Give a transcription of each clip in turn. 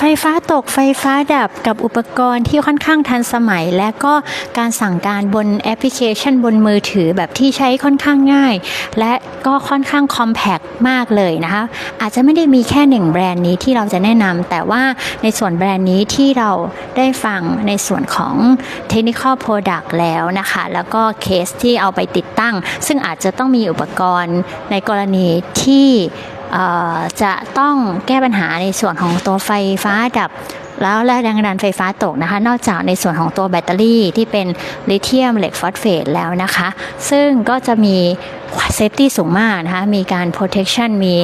ไฟฟ้าตกไฟฟ้าดับกับอุปกรณ์ที่ค่อนข้างทันสมัย และก็การสั่งการบนแอปพลิเคชันบนมือถือแบบที่ใช้ค่อนข้างง่าย และก็ค่อนข้างคอมแพกมากเลยนะคะ อาจจะไม่ได้มีแค่หนึ่งแบรนด์นี้ที่เราจะแนะนำแต่ว่าในส่วนแบรนด์นี้ที่เราได้ฟังในส่วนของ Technical Product แล้วนะคะ แล้วก็เคสที่เอาไปติดตั้ง ซึ่งอาจจะต้องมีอุปกรณ์ในกรณีที่ จะต้องแก้ปัญหาในส่วนของตัวไฟฟ้าดับ แล้วและแรงดันไฟฟ้าตกนะคะ นอกจากในส่วนของตัวแบตเตอรี่ที่เป็นลิเธียมเหล็กฟอสเฟตแล้วนะคะ ซึ่งก็จะมีเซฟตี้สูงมากนะคะ มีการโปรเทคชันมี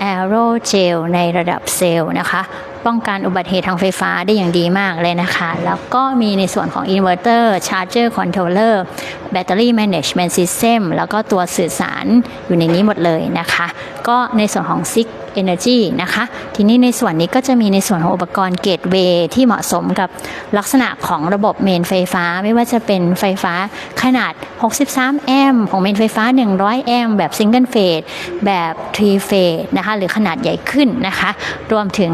แอโรเจลในระดับเซลล์นะคะป้องกันอุบัติเหตุทางไฟฟ้าได้อย่างดีมากเลยนะคะ แล้วก็มีในส่วนของ inverter charger controller battery management system แล้วก็ตัวสื่อสารอยู่ในนี้หมดเลยนะคะ ก็ในส่วนของ Six Energy นะคะ ทีนี้ในส่วนนี้ก็จะมีในส่วนของอุปกรณ์เกตเวย์ที่เหมาะสมกับลักษณะของระบบเมนไฟฟ้า ไม่ว่าจะเป็นไฟฟ้าขนาด 63 แอมป์ของเมนไฟฟ้า 100 แอมป์แบบซิงเกิลเฟสแบบทรีเฟสนะคะ หรือขนาดใหญ่ขึ้นนะคะ รวมถึง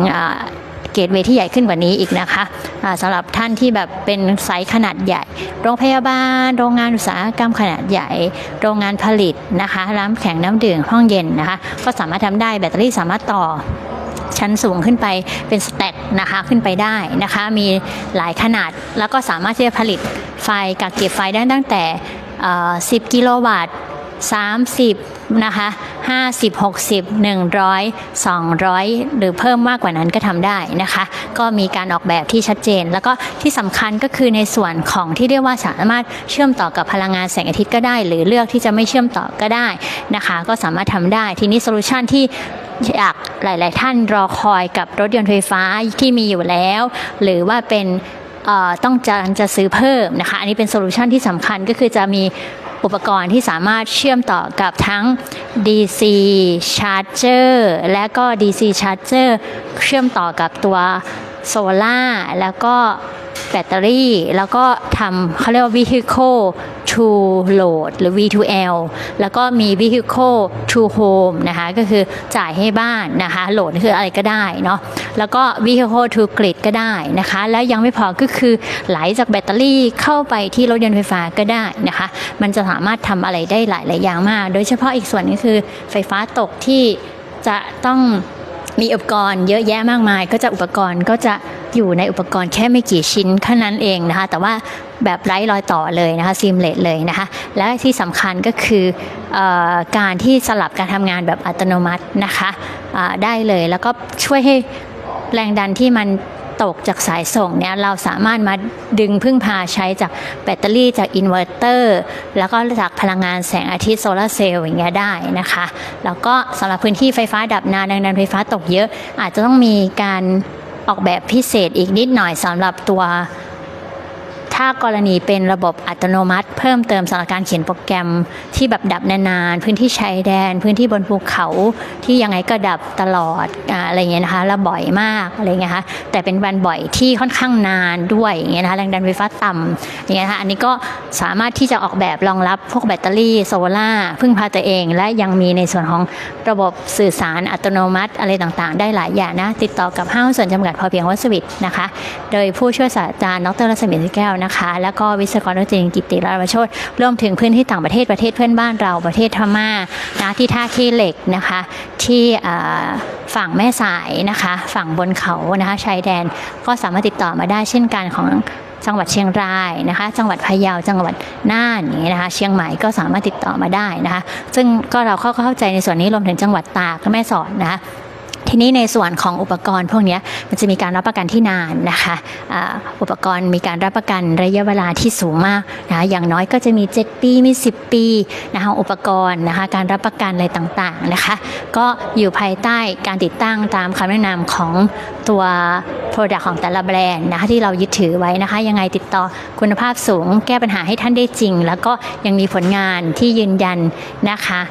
เกตเวที่ใหญ่ขึ้นกว่านี้อีกนะคะอ่าสำหรับท่านที่แบบเป็นไซส์ขนาดใหญ่ โรงพยาบาล โรงงานอุตสาหกรรมขนาดใหญ่ โรงงานผลิตนะคะร้านแข็งน้ำดื่มห้องเย็นนะคะ ก็สามารถทำได้แบตเตอรี่สามารถต่อชั้นสูงขึ้นไปเป็นสแต็กนะคะขึ้นไปได้นะคะ มีหลายขนาดแล้วก็สามารถที่จะผลิตไฟกักเก็บไฟได้ตั้งแต่ 10 กิโลวัตต์ 30นะคะ50 60 100 200 หรือเพิ่มมากกว่านั้นก็ทำได้นะคะ ก็มีการออกแบบที่ชัดเจน แล้วก็ที่สำคัญก็คือในส่วนของที่เรียกว่าสามารถเชื่อมต่อกับพลังงานแสงอาทิตย์ก็ได้ หรือเลือกที่จะไม่เชื่อมต่อก็ได้นะคะ ก็สามารถทำได้ทีนี้โซลูชันที่อยากหลาย ๆ ท่านรอคอยกับรถยนต์ไฟฟ้าที่มีอยู่แล้ว หรือว่าเป็นต้องจะจะซื้อเพิ่มนะคะ อันนี้เป็นโซลูชันที่สำคัญก็คือจะมี อุปกรณ์ที่สามารถเชื่อมต่อกับทั้ง DC Charger และก็ DC Charger เชื่อมต่อกับตัวโซล่าแล้วก็แบตเตอรี่ แล้วก็ทำเขาเรียกว่า vehicle to load หรือ V2L แล้วก็มี vehicle to home นะคะ ก็คือจ่ายให้บ้านนะคะ โหลดคืออะไรก็ได้เนาะ แล้วก็ vehicle to grid ก็ได้นะคะ แล้วยังไม่พอก็คือไหลจากแบตเตอรี่เข้าไปที่รถยนต์ไฟฟ้าก็ได้นะคะ มันจะสามารถทำอะไรได้หลายหลาย ๆ อย่างมาก โดยเฉพาะอีกส่วนก็คือไฟฟ้าตกที่จะต้องมีอุปกรณ์เยอะแยะมากมาย ก็จะอุปกรณ์ก็จะอยู่ในอุปกรณ์แค่ไม่กี่ชิ้นแค่นั้นเองนะคะ แต่ว่าแบบไร้รอยต่อเลยนะคะซีมเลตเลยนะคะ และที่สำคัญก็คือออการที่สลับการทำงานแบบอัตโนมัตินะคะได้เลย แล้วก็ช่วยให้ แรงดันที่มันตกจากสายส่งเนี่ยเราสามารถมาดึงพึ่งพาใช้จากแบตเตอรี่จากอินเวอร์เตอร์แล้วก็จากพลังงานแสงอาทิตย์โซลาร์เซลล์อย่างเงี้ยได้นะคะ แล้วก็สำหรับพื้นที่ไฟฟ้าดับนานแรงดันไฟฟ้าตกเยอะ อาจจะต้องมีการออกแบบพิเศษอีกนิดหน่อยสำหรับตัว ถ้ากรณีเป็นระบบอัตโนมัติ เพิ่มเติมสำหรับการเขียนโปรแกรมที่แบบดับนานๆ พื้นที่ชายแดน พื้นที่บนภูเขาที่ยังไงก็ดับตลอดอะไรเงี้ยนะคะแล้วบ่อยมากอะไรเงี้ยคะแต่เป็นวันบ่อยที่ค่อนข้างนานด้วยอย่างเงี้ยนะคะแรงดันไฟฟ้าต่ำอย่างเงี้ยนะคะอันนี้ก็สามารถที่จะออกแบบรองรับพวกแบตเตอรี่โซล่าพึ่งพาตัวเอง และยังมีในส่วนของระบบสื่อสารอัตโนมัติอะไรต่างๆ ได้หลายอย่างนะติดต่อกับห้างส่วนจำกัดพอเพียงวัสวิตนะคะ โดยผู้ช่วยศาสตราจารย์ดรรัศมีแก้วนะคะ แล้วก็วิศวกรดรจริงกิติรัตนโชตรวมถึงพื้นที่ต่างประเทศประเทศเพื่อนบ้านเราประเทศพม่านะที่ท่าขี้เหล็กนะคะ ที่ฝั่งแม่สายนะคะ ฝั่งบนเขานะคะชายแดนก็สามารถติดต่อมาได้เช่นกันของจังหวัดเชียงรายนะคะ จังหวัดพะเยาจังหวัดน่านอย่างนี้นะคะ เชียงใหม่ก็สามารถติดต่อมาได้นะคะ ซึ่งก็เราเข้าเข้าใจในส่วนนี้รวมถึงจังหวัดตากและแม่สอดนะคะ ทีนี้ในส่วนของอุปกรณ์พวกนี้มันจะมีการรับประกันที่นานนะคะอุปกรณ์มีการรับประกันระยะเวลาที่สูงมากนะคะอย่างน้อยก็จะมี 7 ปีมี 10 ปีนะคะอุปกรณ์นะคะการรับประกันอะไรต่างๆนะคะ ก็อยู่ภายใต้การติดตั้งตามคำแนะนำของตัว Product ของแต่ละแบรนด์นะคะที่เรายึดถือไว้นะคะ ยังไงติดต่อคุณภาพสูง แก้ปัญหาให้ท่านได้จริง แล้วก็ยังมีผลงานที่ยืนยันนะคะ